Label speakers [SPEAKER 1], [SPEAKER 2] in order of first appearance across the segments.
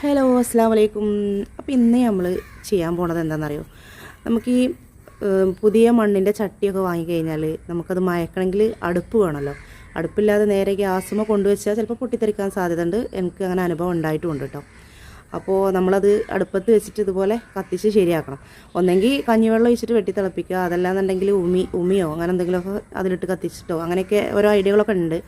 [SPEAKER 1] Hello അസ്സാം വലൈക്കും അപ്പോൾ ഇന്ന് നമ്മൾ ചെയ്യാൻ പോണത് എന്താണെന്നറിയോ നമുക്ക് ഈ പുതിയ മണ്ണിന്റെ ചട്ടിയൊക്കെ വാങ്ങിക്കഴിഞ്ഞാൽ നമുക്കത് മയക്കണമെങ്കിൽ അടുപ്പ് വേണമല്ലോ അടുപ്പില്ലാതെ നേരെ ഗ്യാസുമ കൊണ്ടുവച്ചാൽ ചിലപ്പോൾ പൊട്ടിത്തെറിക്കാൻ സാധ്യതയുണ്ട്. എനിക്ക് അങ്ങനെ അനുഭവം ഉണ്ടായിട്ടുമുണ്ട് കേട്ടോ അപ്പോൾ നമ്മളത് അടുപ്പത്ത് വെച്ചിട്ട് ഇതുപോലെ കത്തിച്ച് ശരിയാക്കണം. ഒന്നെങ്കിൽ കഞ്ഞിവെള്ളം ഒഴിച്ചിട്ട് വെട്ടി തിളപ്പിക്കുക. അതല്ലാന്നുണ്ടെങ്കിൽ ഉമി ഉമിയോ അങ്ങനെ എന്തെങ്കിലുമൊക്കെ അതിലിട്ട് കത്തിച്ചിട്ടോ അങ്ങനെയൊക്കെ ഓരോ ഐഡിയകളൊക്കെ ഉണ്ട്.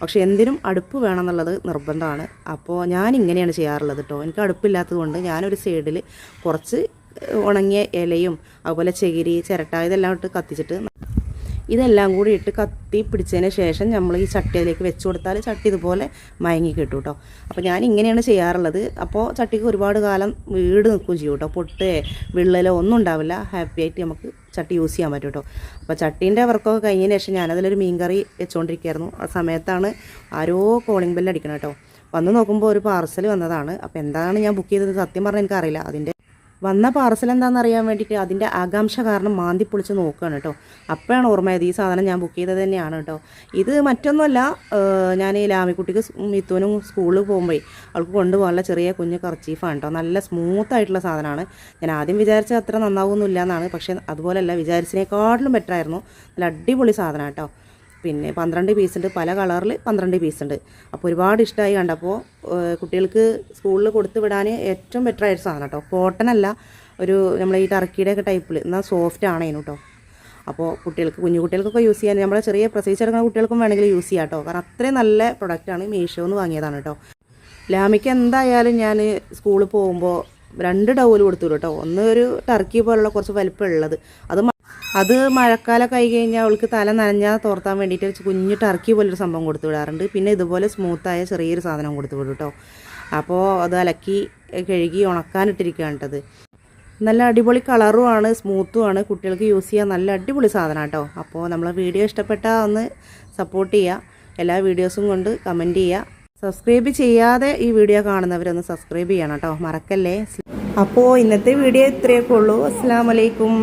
[SPEAKER 1] പക്ഷേ എന്തിനും അടുപ്പ് വേണം എന്നുള്ളത് നിർബന്ധമാണ്. അപ്പോൾ ഞാൻ ഇങ്ങനെയാണ് ചെയ്യാറുള്ളത് കേട്ടോ. എനിക്ക് അടുപ്പില്ലാത്തത് കൊണ്ട് ഞാനൊരു സൈഡിൽ കുറച്ച് ഉണങ്ങിയ ഇലയും അതുപോലെ ചകിരി ചിരട്ട ഇതെല്ലാം ഇട്ട് കത്തിച്ചിട്ട് ഇതെല്ലാം കൂടി ഇട്ട് കത്തി പിടിച്ചതിന് ശേഷം നമ്മൾ ഈ ചട്ടിയിലേക്ക് വെച്ച് കൊടുത്താൽ ചട്ടി ഇതുപോലെ മയങ്ങി കിട്ടും കേട്ടോ. അപ്പോൾ ഞാൻ ഇങ്ങനെയാണ് ചെയ്യാറുള്ളത്. അപ്പോൾ ചട്ടിക്ക് ഒരുപാട് കാലം വീട് നിൽക്കുകയും ചെയ്യും കേട്ടോ. പൊട്ട് വിള്ളലോ ഒന്നും ഉണ്ടാവില്ല. ഹാപ്പി ആയിട്ട് നമുക്ക് ചട്ടി യൂസ് ചെയ്യാൻ പറ്റും കേട്ടോ. അപ്പോൾ ചട്ടീന്റെ വർക്കൊക്കെ കഴിഞ്ഞതിന് ശേഷം ഞാനതിലൊരു മീൻകറി വെച്ചുകൊണ്ടിരിക്കുകയായിരുന്നു ആ സമയത്താണ് ആരോ കോളിംഗ് ബെല്ല് അടിക്കണം കേട്ടോ. വന്ന് നോക്കുമ്പോൾ ഒരു പാർസൽ വന്നതാണ്. അപ്പോൾ എന്താണ് ഞാൻ ബുക്ക് ചെയ്തത്? സത്യം പറഞ്ഞാൽ എനിക്കറിയില്ല. അതിന്റെ വന്ന പാർസൽ എന്താണെന്ന് അറിയാൻ വേണ്ടിയിട്ട് അതിന്റെ ആകാംക്ഷ കാരണം മാന്തി പൊളിച്ച് നോക്കുകയാണ് കേട്ടോ. അപ്പോഴാണ് ഓർമ്മയത് ഈ സാധനം ഞാൻ ബുക്ക് ചെയ്തത് തന്നെയാണ് കേട്ടോ. ഇത് മറ്റൊന്നുമല്ല ഞാൻ ഈ ലാമിക്കുട്ടിക്ക് മിത്തുവിനും സ്കൂളിൽ പോകുമ്പോൾ അവൾക്ക് കൊണ്ടുപോകാനുള്ള ചെറിയ കുഞ്ഞ് കർച്ചീഫാണ് കേട്ടോ. നല്ല സ്മൂത്ത് ആയിട്ടുള്ള സാധനമാണ്. ഞാൻ ആദ്യം വിചാരിച്ചത് അത്ര നന്നാവുന്നില്ല എന്നാണ് പക്ഷേ അതുപോലെയല്ല വിചാരിച്ചതിനേക്കാട്ടിലും ബെറ്ററായിരുന്നു നല്ല അടിപൊളി സാധനം കേട്ടോ. പിന്നെ പന്ത്രണ്ട് പീസ് ഉണ്ട്. പല കളറിൽ പന്ത്രണ്ട് പീസ് ഉണ്ട്. അപ്പോൾ ഒരുപാട് ഇഷ്ടമായി കണ്ടപ്പോൾ കുട്ടികൾക്ക് സ്കൂളിൽ കൊടുത്തു വിടാൻ ഏറ്റവും ബെറ്റർ ആയിട്ട് സാധനം കേട്ടോ കോട്ടൺ അല്ല ഒരു നമ്മൾ ഈ ടർക്കിയുടെ ഒക്കെ ടൈപ്പിൽ എന്നാൽ സോഫ്റ്റ് ആണ് അതിന് കേട്ടോ അപ്പോൾ കുട്ടികൾക്ക് കുഞ്ഞു കുട്ടികൾക്കൊക്കെ യൂസ് ചെയ്യാൻ നമ്മളെ ചെറിയ പ്രസവിച്ചെടുക്കുന്ന കുട്ടികൾക്കും വേണമെങ്കിൽ യൂസ് ചെയ്യാം കേട്ടോ കാരണം അത്രയും നല്ല പ്രൊഡക്റ്റാണ് മീഷോ എന്ന് വാങ്ങിയതാണ് കേട്ടോ ലാമിക്ക് എന്തായാലും ഞാൻ സ്കൂളിൽ പോകുമ്പോൾ രണ്ട് ടവൽ കൊടുത്തു കേട്ടോ ഒന്ന് ഒരു ടർക്കി പോലുള്ള കുറച്ച് വലിപ്പമുള്ളത്. അത് അത് മഴക്കാലമൊക്കെ ആയി കഴിഞ്ഞാൽ അവൾക്ക് തല നനഞ്ഞാൽ തോർത്താൻ വേണ്ടിയിട്ട് ഒരു കുഞ്ഞു ടർക്കി പോലൊരു സംഭവം കൊടുത്തു വിടാറുണ്ട്. പിന്നെ ഇതുപോലെ സ്മൂത്തായ ചെറിയൊരു സാധനം കൊടുത്തു വിടും കേട്ടോ അപ്പോൾ അത് അലക്കി കഴുകി ഉണക്കാനിട്ടിരിക്കുകയാണ് കേട്ടത് നല്ല അടിപൊളി കളറുമാണ് സ്മൂത്തുമാണ് കുട്ടികൾക്ക് യൂസ് ചെയ്യാൻ നല്ല അടിപൊളി സാധനം കേട്ടോ അപ്പോൾ നമ്മളെ വീഡിയോ ഇഷ്ടപ്പെട്ടാൽ ഒന്ന് സപ്പോർട്ട് ചെയ്യുക എല്ലാ വീഡിയോസും കൊണ്ട് കമന്റ് ചെയ്യുക സബ്സ്ക്രൈബ് ചെയ്യാതെ ഈ വീഡിയോ കാണുന്നവരൊന്ന് സബ്സ്ക്രൈബ് ചെയ്യണം കേട്ടോ മറക്കല്ലേ? അപ്പോൾ ഇന്നത്തെ വീഡിയോ ഇത്രയൊക്കെ ഉള്ളൂ. അസ്സാം വലൈക്കും